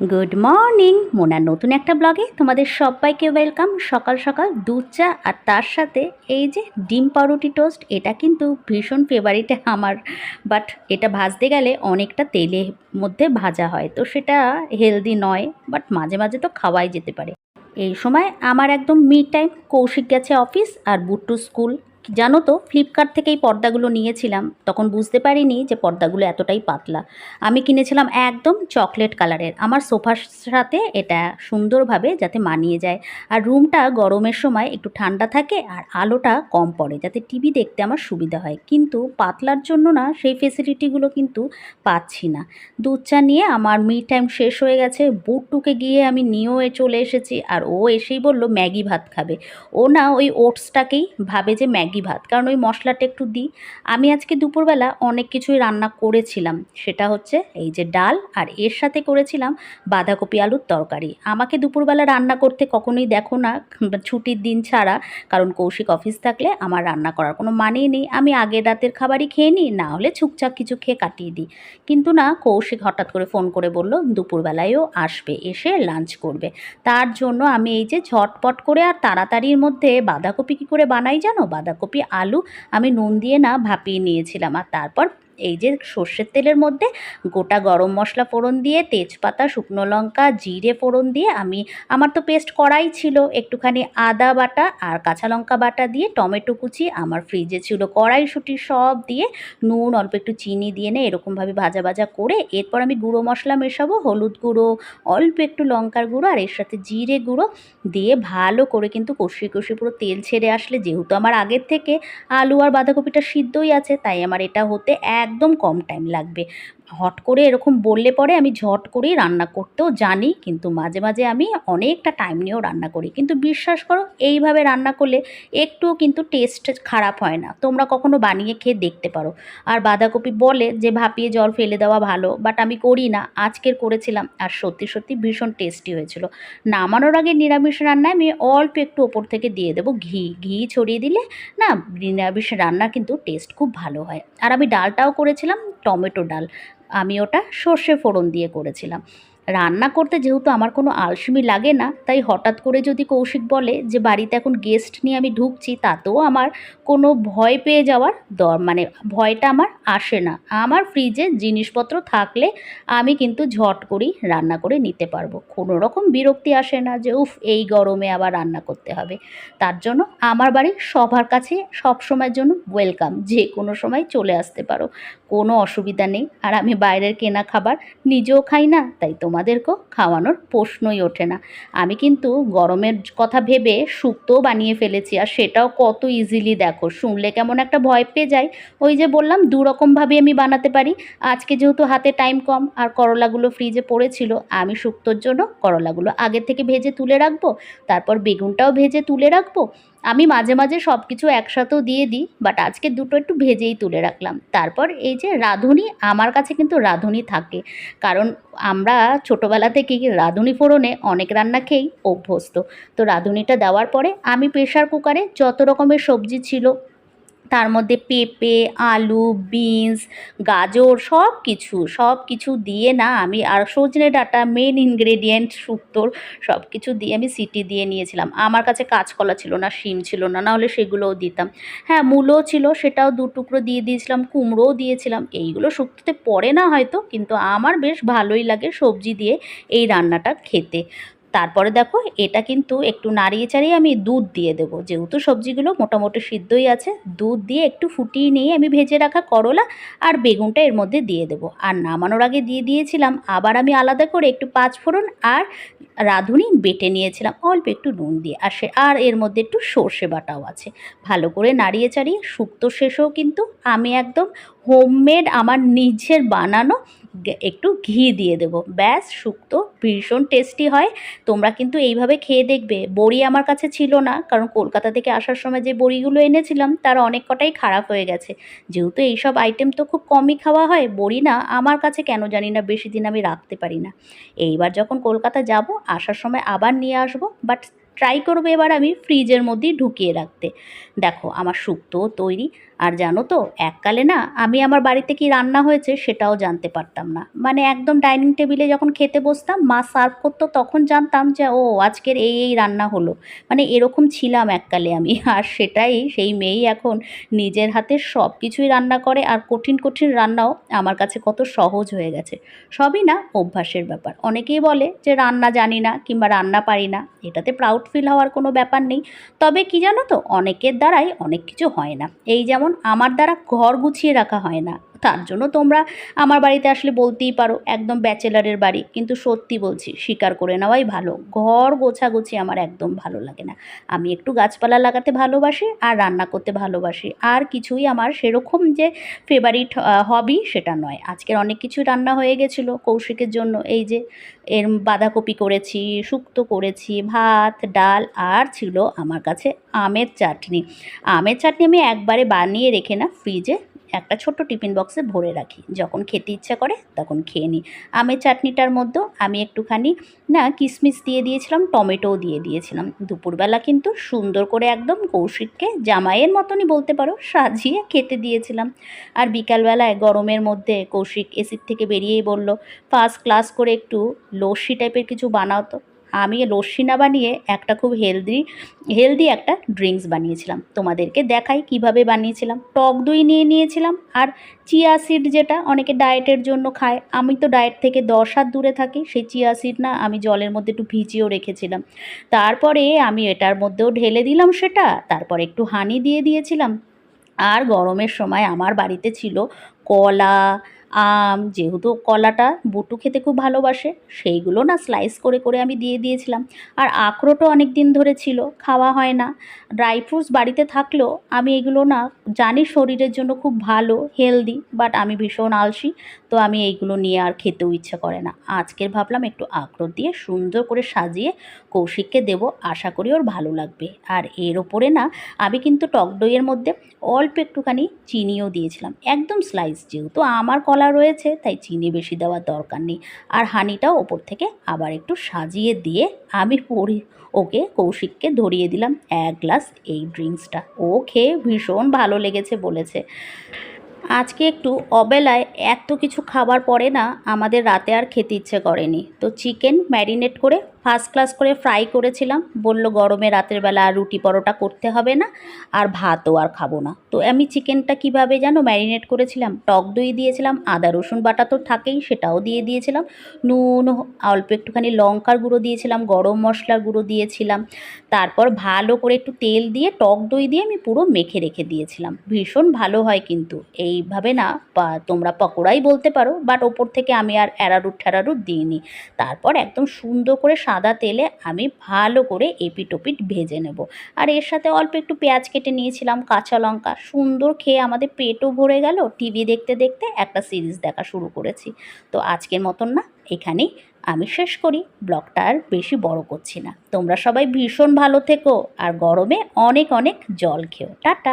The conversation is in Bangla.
গুড মর্নিং মোনার নতুন একটা ব্লগে তোমাদের সবাইকে ওয়েলকাম সকাল সকাল দুধ চা আর তার সাথে এই যে ডিম পাউরুটি টোস্ট এটা কিন্তু ভীষণ ফেভারিট আমার। বাট এটা ভাজতে গেলে অনেকটা তেলের মধ্যে ভাজা হয়, তো সেটা হেলদি নয় বাট মাঝে মাঝে তো খাওয়াই যেতে পারে। এই সময় আমার একদম মিড টাইম কৌশিক গেছে অফিস আর বুট্টু স্কুল জানো তো ফ্লিপকার্ট থেকে এই পর্দাগুলো নিয়েছিলাম। তখন বুঝতে পারিনি যে পর্দাগুলো এতটাই পাতলা। আমি কিনেছিলাম একদম চকলেট কালারের। আমার সোফার সাথে এটা সুন্দরভাবে যাতে মানিয়ে যায়। আর রুমটা গরমের সময় একটু ঠান্ডা থাকে আর আলোটা কম পড়ে, যাতে টিভি দেখতে আমার সুবিধা হয়। কিন্তু পাতলার জন্য না, সেই ফেসিলিটিগুলো কিন্তু পাচ্ছি না। দুধ চা নিয়ে আমার মিড টাইম শেষ হয়ে গেছে। বুটটুকে গিয়ে আমি নিয়েও চলে এসেছি। আর ও এসেই বলল, ম্যাগি ভাত খাবে। ও না ওই ওটসটাকেই ভাবে যে ম্যাগি ভাত, কারণ ওই মশলাটা একটু দিই। আমি আজকে দুপুরবেলা অনেক কিছুই রান্না করেছিলাম। সেটা হচ্ছে এই যে ডাল, আর এর সাথে করেছিলাম বাঁধাকপি আলুর তরকারি। আমাকে দুপুরবেলা রান্না করতে কখনোই দেখো না ছুটির দিন ছাড়া, কারণ কৌশিক অফিস থাকলে আমার রান্না করার কোনো মানেই নেই। আমি আগের রাতের খাবারই খেয়ে নিই, না হলে ছুকছাক কিছু খেয়ে কাটিয়ে দিই। কিন্তু না, কৌশিক হঠাৎ করে ফোন করে বলল, দুপুরবেলায়ও আসবে, এসে লাঞ্চ করবে। তার জন্য আমি এই যে ঝটপট করে আর তাড়াতাড়ির মধ্যে বাঁধাকপি কী করে বানাই জানো? বাঁধাকপি আলু আমি নুন দিয়ে না ভাপিয়ে নিয়েছিলাম। আর তারপর এই যে সর্ষের তেলের মধ্যে গোটা গরম মশলা ফোড়ন দিয়ে, তেজপাতা, শুকনো লঙ্কা, জিরে ফোড়ন দিয়ে আমি, আমার তো পেস্ট করাই ছিল। একটুখানি আদা বাটা আর কাঁচা লঙ্কা বাটা দিয়ে, টমেটো কুচি, আমার ফ্রিজে ছিল কড়াইশুঁটি সব দিয়ে নুন, অল্প একটু চিনি দিয়ে নে এরকমভাবে ভাজা ভাজা করে, এরপর আমি গুঁড়ো মশলা মেশাবো, হলুদ গুঁড়ো, অল্প একটু লঙ্কার গুঁড়ো আর এর সাথে জিরে গুঁড়ো দিয়ে ভালো করে কিন্তু কষিয়ে কষিয়ে পুরো তেল ছেড়ে আসলে, যেহেতু আমার আগের থেকে আলু আর বাঁধাকপিটা সিদ্ধই আছে, তাই আমার এটা হতে একদম কম টাইম লাগবে। হট করে এরকম বললে পরে আমি ঝট করেই রান্না করতেও জানি, কিন্তু মাঝে মাঝে আমি অনেকটা টাইম নিয়েও রান্না করি। কিন্তু বিশ্বাস করো, এইভাবে রান্না করলে একটুও কিন্তু টেস্ট খারাপ হয় না। তোমরা কখনো বানিয়ে খেয়ে দেখতে পারো। আর বাঁধাকপি বলে যে ভাপিয়ে জল ফেলে দেওয়া ভালো বাট আমি করি না। আজকের করেছিলাম, আর সত্যি সত্যি ভীষণ টেস্টি হয়েছিল। নামানোর আগে নিরামিষ রান্নায় আমি অল্প একটু ওপর থেকে দিয়ে দেবো ঘি। ঘি ছড়িয়ে দিলে না নিরামিষ রান্না কিন্তু টেস্ট খুব ভালো হয়। আর আমি ডালটাও করেছিলাম, টমেটো ডাল। আমি ওটা সর্ষে ফোড়ন দিয়ে করেছিলাম। রান্না করতে যেহেতু আমার কোনো আলসেমি লাগে না, তাই হঠাৎ করে যদি কৌশিক বলে যে বাড়িতে এখন গেস্ট নিয়ে আমি ঢুকছি, তাতেও আমার কোনো ভয় পেয়ে যাওয়ার দর মানে ভয়টা আমার আসে না। আমার ফ্রিজে জিনিসপত্র থাকলে আমি কিন্তু ঝট করেই রান্না করে নিতে পারব। কোনো রকম বিরক্তি আসে না যে, উফ, এই গরমে আবার রান্না করতে হবে। তার জন্য আমার বাড়ি সবার কাছে সব সময়ের জন্য ওয়েলকাম যে কোনো সময় চলে আসতে পারো। কোনো অসুবিধা নেই। আর আমি বাইরের কেনা খাবার নিজেও খাই না, তাই তোমাদেরকেও খাওয়ানোর প্রশ্নই ওঠে না। আমি কিন্তু গরমের কথা ভেবে শুক্তোও বানিয়ে ফেলেছি আর সেটাও কত ইজিলি দেখো। শুনলে কেমন একটা ভয় পেয়ে যায়। ওই যে বললাম দু রকমভাবে আমি বানাতে পারি। আজকে যেহেতু হাতে টাইম কম আর করলাগুলো ফ্রিজে পড়েছিল, আমি শুক্তোর জন্য করলাগুলো আগে থেকে ভেজে তুলে রাখব, তারপর বেগুনটাও ভেজে তুলে রাখব। আমি মাঝে মাঝে সব কিছু একসাথেও দিয়ে দিই বাট আজকে দুটো একটু ভেজেই তুলে রাখলাম। তারপর এই যে রাঁধুনি, আমার কাছে কিন্তু রাঁধুনি থাকে। কারণ আমরা ছোটোবেলা থেকে রাঁধুনি ফোড়নে অনেক রান্না খেয়েই অভ্যস্ত। তো রাঁধুনিটা দেওয়ার পরে আমি প্রেশার কুকারে যত রকমের সবজি ছিল তার মধ্যে পেঁপে, আলু, বিনস, গাজর সব কিছু সব কিছু দিয়ে না আমি আর সজনে ডাটা মেন ইনগ্রেডিয়েন্ট শুক্তোর সব কিছু দিয়ে আমি সিটি দিয়ে নিয়েছিলাম। আমার কাছে কাঁচকলা ছিল না, শিম ছিল না, নাহলে সেগুলোও দিতাম। হ্যাঁ মূলও ছিল, সেটাও দু টুকরো দিয়ে দিয়েছিলাম, কুমড়োও দিয়েছিলাম। এইগুলো শুক্তোতে পড়ে না হয়তো, কিন্তু আমার বেশ ভালোই লাগে সবজি দিয়ে এই রান্নাটা খেতে। তারপরে দেখো, এটা কিন্তু একটু নাড়িয়ে চাড়িয়ে আমি দুধ দিয়ে দেবো। যেহেতু সবজিগুলো মোটামুটি সিদ্ধই আছে, দুধ দিয়ে একটু ফুটিয়ে নিয়ে আমি ভেজে রাখা করলা আর বেগুনটা এর মধ্যে দিয়ে দেবো। আর নামানোর আগে দিয়ে দিয়েছিলাম, আবার আমি আলাদা করে একটু পাঁচ ফোড়ন আর রাঁধুনি বেটে নিয়েছিলাম, অল্প একটু নুন দিয়ে। আর সে, আর এর মধ্যে একটু সর্ষে বাটাও আছে। ভালো করে নাড়িয়ে চাড়িয়ে, শুক্তো শেষেও কিন্তু আমি একদম হোমমেড আমার নিজের বানানো একটু ঘি দিয়ে দেবো। ব্যাস, শুক্তো, ভীষণ টেস্টি হয়। তোমরা কিন্তু এইভাবে খেয়ে দেখবে। বড়ি আমার কাছে ছিল না, কারণ কলকাতা থেকে আসার সময় যে বড়িগুলো এনেছিলাম, তার অনেক কটাই খারাপ হয়ে গেছে। যেহেতু এইসব আইটেম তো খুব কমই খাওয়া হয়, বড়ি না, আমার কাছে কেন জানি না, বেশি দিন আমি রাখতে পারি না। এইবার যখন কলকাতা যাব, আসার সময় আবার নিয়ে আসব বাট ট্রাই করব এবার আমি ফ্রিজের মধ্যেই ঢুকিয়ে রাখতে। দেখো, আমার শুক্তোও তৈরি। আর জানো তো, এককালে না, আমি আমার বাড়িতে কি রান্না হয়েছে সেটাও জানতে পারতাম না। মানে একদম ডাইনিং টেবিলে যখন খেতে বসতাম, মা সার্ভ করতো, তখন জানতাম যে, ও, আজকের এই এই রান্না হলো। মানে এরকম ছিলাম এককালে আমি। আর সেটাই, সেই মেয়েই এখন নিজের হাতে সব কিছুই রান্না করে। আর কঠিন কঠিন রান্নাও আমার কাছে কত সহজ হয়ে গেছে। সবই না, অভ্যাসের ব্যাপার। অনেকেই বলে যে, রান্না জানি না কিংবা রান্না পারি না। এটাতে প্রাউড ফিল হওয়ার কোনো ব্যাপার নেই। তবে কি জানো তো, অনেকের দ্বারাই অনেক কিছু হয় না। এই যেমন আমার দ্বারা ঘর গুছিয়ে রাখা হয় না। তার জন্য তোমরা আমার বাড়িতে আসলে বলতেই পারো, একদম ব্যাচেলারের বাড়ি। কিন্তু সত্যি বলছি স্বীকার করে নেওয়াই ভালো। ঘর গোছাগুছি আমার একদম ভালো লাগে না। আমি একটু গাছপালা লাগাতে ভালোবাসি আর রান্না করতে ভালোবাসি। আর কিছুই আমার সেরকম যে ফেভারিট হবি সেটা নয়। আজকের অনেক কিছু রান্না হয়ে গেছিল কৌশিকের জন্য। এই যে এর বাঁধাকপি করেছি, শুক্তো করেছি, ভাত, ডাল আর ছিল আমার কাছে আমের চাটনি। আমের চাটনি আমি একবারে বানিয়ে রেখে না ফ্রিজে একটা ছোট্ট টিফিন বক্সে ভরে রাখি। যখন খেতে ইচ্ছা করে, তখন খেয়ে নিই। আমের চাটনিটার মধ্যেও আমি একটুখানি, না কিশমিশ দিয়ে দিয়েছিলাম, টমেটোও দিয়ে দিয়েছিলাম। দুপুরবেলা কিন্তু সুন্দর করে একদম কৌশিককে জামাইয়ের মতনই বলতে পারো, সাজিয়ে খেতে দিয়েছিলাম। আর বিকালবেলায় গরমের মধ্যে কৌশিক এসির থেকে বেরিয়েই বলল ফার্স্ট ক্লাস করে একটু লস্যি টাইপের কিছু বানাও তো। আমি লস্যি না বানিয়ে একটা খুব হেলদি হেলদি একটা ড্রিঙ্কস বানিয়েছিলাম। তোমাদেরকে দেখাই কীভাবে বানিয়েছিলাম। টক দই নিয়ে নিয়েছিলাম আর চিয়া সিড যেটা অনেকে ডায়েটের জন্য খায়। আমি তো ডায়েট থেকে দশ হাত দূরে থাকি, সেই চিয়া সিড না আমি জলের মধ্যে একটু ভিজিয়েও রেখেছিলাম। তারপরে আমি এটার মধ্যেও ঢেলে দিলাম সেটা, তারপরে একটু হানি দিয়ে দিয়েছিলাম। আর গরমের সময় আমার বাড়িতে ছিল কলা যেহেতু কলাটা বুটু খেতে খুব ভালোবাসে, সেইগুলো না স্লাইস করে করে আমি দিয়ে দিয়েছিলাম। আর আখরোটও অনেক দিন ধরে ছিল, খাওয়া হয় না। ড্রাই ফ্রুটস বাড়িতে থাকলেও আমি এগুলো না জানি শরীরের জন্য খুব ভালো হেলদি বাট আমি ভীষণ আলসি, তো আমি এইগুলো নিয়ে আর খেতেও ইচ্ছা করে না। আজকের ভাবলাম একটু আখরোট দিয়ে সুন্দর করে সাজিয়ে কৌশিককে দেবো, আশা করি ওর ভালো লাগবে। আর এর ওপরে না আমি কিন্তু টক দইয়ের মধ্যে অল্প একটুখানি চিনিও দিয়েছিলাম, একদম স্লাইস যেহেতু আমার কলা রয়েছে, তাই চিনি বেশি দেওয়ার দরকার নেই। আর হানিটাও ওপর থেকে আবার একটু সাজিয়ে দিয়ে আমি পরি, ওকে কৌশিককে ধরিয়ে দিলাম এক গ্লাস এই ড্রিঙ্কসটা। ও খেয়ে ভীষণ ভালো লেগেছে বলেছে। আজকে একটু অবেলায় এত কিছু খাবার পরে না আমাদের রাতে আর খেতে ইচ্ছে করেনি। তো চিকেন ম্যারিনেট করে ফার্স্ট ক্লাস করে ফ্রাই করেছিলাম। বলল, গরমে রাতের বেলা আর রুটি পরোটা করতে হবে না, আর ভাতও আর খাব না। তো আমি চিকেনটা কীভাবে জানো ম্যারিনেট করেছিলাম? টক দই দিয়েছিলাম, আদা, রসুন বাটা তো থাকেই, সেটাও দিয়ে দিয়েছিলাম। নুন, অল্প একটুখানি লঙ্কার গুঁড়ো দিয়েছিলাম, গরম মশলার গুঁড়ো দিয়েছিলাম। তারপর ভালো করে একটু তেল দিয়ে, টক দই দিয়ে আমি পুরো মেখে রেখে দিয়েছিলাম। ভীষণ ভালো হয় কিন্তু, এইভাবে না, বা তোমরা পকোড়াই বলতে পারো, বাট ওপর থেকে আমি আর অ্যারারুট ঠ্যারারুট দিইনি। তারপর একদম সুন্দর করে সাদা তেলে আমি ভালো করে এপিট ওপিট ভেজে নেব। আর এর সাথে অল্প একটু পেঁয়াজ কেটে নিয়েছিলাম, কাঁচা লঙ্কা। সুন্দর খেয়ে আমাদের পেটও ভরে গেল, টিভি দেখতে দেখতে একটা সিরিজ দেখা শুরু করেছি। তো আজকের মতন না, এখানেই আমি শেষ করি। ব্লগটা আর বেশি বড় করছি না। তোমরা সবাই ভীষণ ভালো থেকো, আর গরমে অনেক অনেক জল খেও। টাটা!